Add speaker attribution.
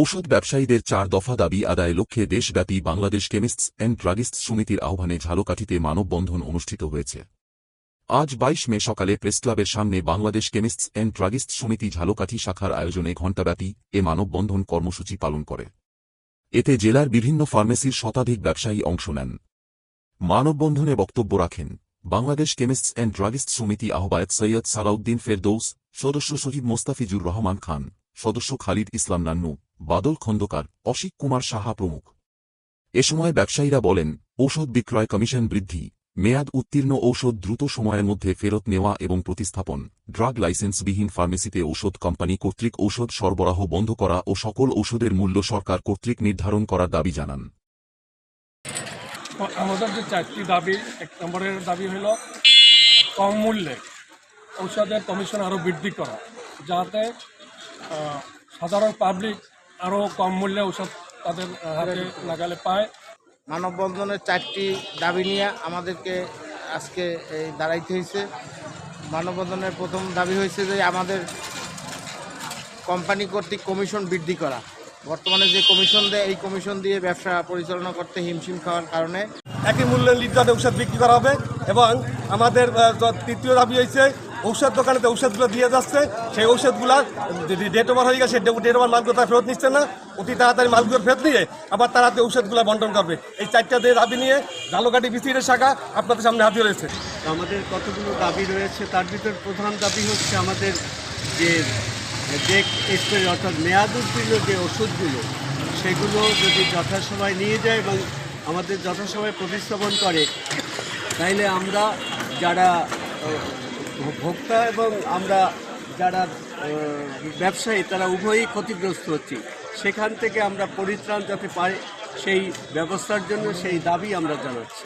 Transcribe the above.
Speaker 1: ঔষধ ব্যবসায়ীদের চার দফা দাবি আদায় লক্ষ্যে দেশব্যাপী বাংলাদেশ কেমিস্টস অ্যান্ড ড্রাগিস্টস সমিতির আহ্বানে ঝালকাঠিতে মানববন্ধন অনুষ্ঠিত হয়েছে। আজ বাইশ মে সকালে প্রেসক্লাবের সামনে বাংলাদেশ কেমিস্টস অ্যান্ড ড্রাগিস্ট সমিতি ঝালকাঠি শাখার আয়োজনে ঘণ্টাব্যাপী এ মানববন্ধন কর্মসূচি পালন করে। এতে জেলার বিভিন্ন ফার্মেসির শতাধিক ব্যবসায়ী অংশ নেন। মানববন্ধনে বক্তব্য রাখেন বাংলাদেশ কেমিস্টস অ্যান্ড ড্রাগিস্ট সমিতি আহ্বায়ক সৈয়দ সালাউদ্দিন ফেরদৌস, সদস্য সচিব মোস্তাফিজুর রহমান খান, সদস্য খালিদ ইসলাম নান্নু বাদল খন্দকার অসিক কুমার সাহা প্রমুখ। এ সময় ব্যবসায়ীরা বলেন, ঔষধ বিক্রয় কমিশন বৃদ্ধি, মেয়াদ উত্তীর্ণ ঔষধ দ্রুত সময়ের মধ্যে ফেরত নেওয়া এবং প্রতিস্থাপন, ড্রাগ লাইসেন্সবিহীন ফার্মেসিতে ঔষধ কোম্পানি কর্তৃক ঔষধ সরবরাহ বন্ধ করা ও সকল ঔষধের মূল্য সরকার কর্তৃক নির্ধারণ করার দাবি জানান।
Speaker 2: আমাদের যে চারটি দাবি, এক নম্বরের দাবি হলো কম মূল্যে ঔষধের কমিশন আরও বৃদ্ধি করা, যাতে সাধারণ পাবলিক আরও কম মূল্যে ওষুধ তাদের হাতে নাগালে পায়।
Speaker 3: মানববন্ধনের চারটি দাবি নিয়ে আমাদেরকে আজকে এই দাঁড়াইতে হয়েছে। মানববন্ধনের প্রথম দাবি হয়েছে যে আমাদের কোম্পানি কর্তৃক কমিশন বৃদ্ধি করা। বর্তমানে যে কমিশন দেয় এই কমিশন দিয়ে ব্যবসা পরিচালনা করতে হিমশিম খাওয়ার কারণে
Speaker 4: একই মূল্যে লিটারে ঔষধ বিক্রি করা হবে এবং আমাদের তৃতীয় দাবি হয়েছে ঔষধ দোকানে যে ঔষধগুলো দিয়ে যাচ্ছে। সেই ঔষধগুলা ডেট ওভার হয়ে গেছে ডেট ওভার মালগুলো তারা ফেরত নিচ্ছে না? অতি তাড়াতাড়ি মালগুলো ফেরত নিয়ে আবার তারা ঔষধগুলো বন্টন করবে। এই চারটা দিয়ে দাবি নিয়ে জালকাটি বিসির শাখা আপনাদের সামনে হাজির হয়েছে।
Speaker 5: আমাদের কতগুলো দাবি রয়েছে? তার ভিতর প্রধান দাবি হচ্ছে আমাদের যে ডেক এক্সপায়ারি অর্থাৎ মেয়াদ উত্তীর্ণ যে ওষুধগুলো, সেগুলো যদি যথাসময় নিয়ে যায় এবং আমাদের যথাসময় প্রতিস্থাপন করে, তাইলে আমরা যারা ভোক্তা এবং আমরা যারা ব্যবসায়ী, তারা উভয়ই ক্ষতিগ্রস্ত হচ্ছি। সেখান থেকে আমরা পরিত্রাণ যাতে পাই, সেই ব্যবস্থার জন্য সেই দাবি আমরা জানাচ্ছি।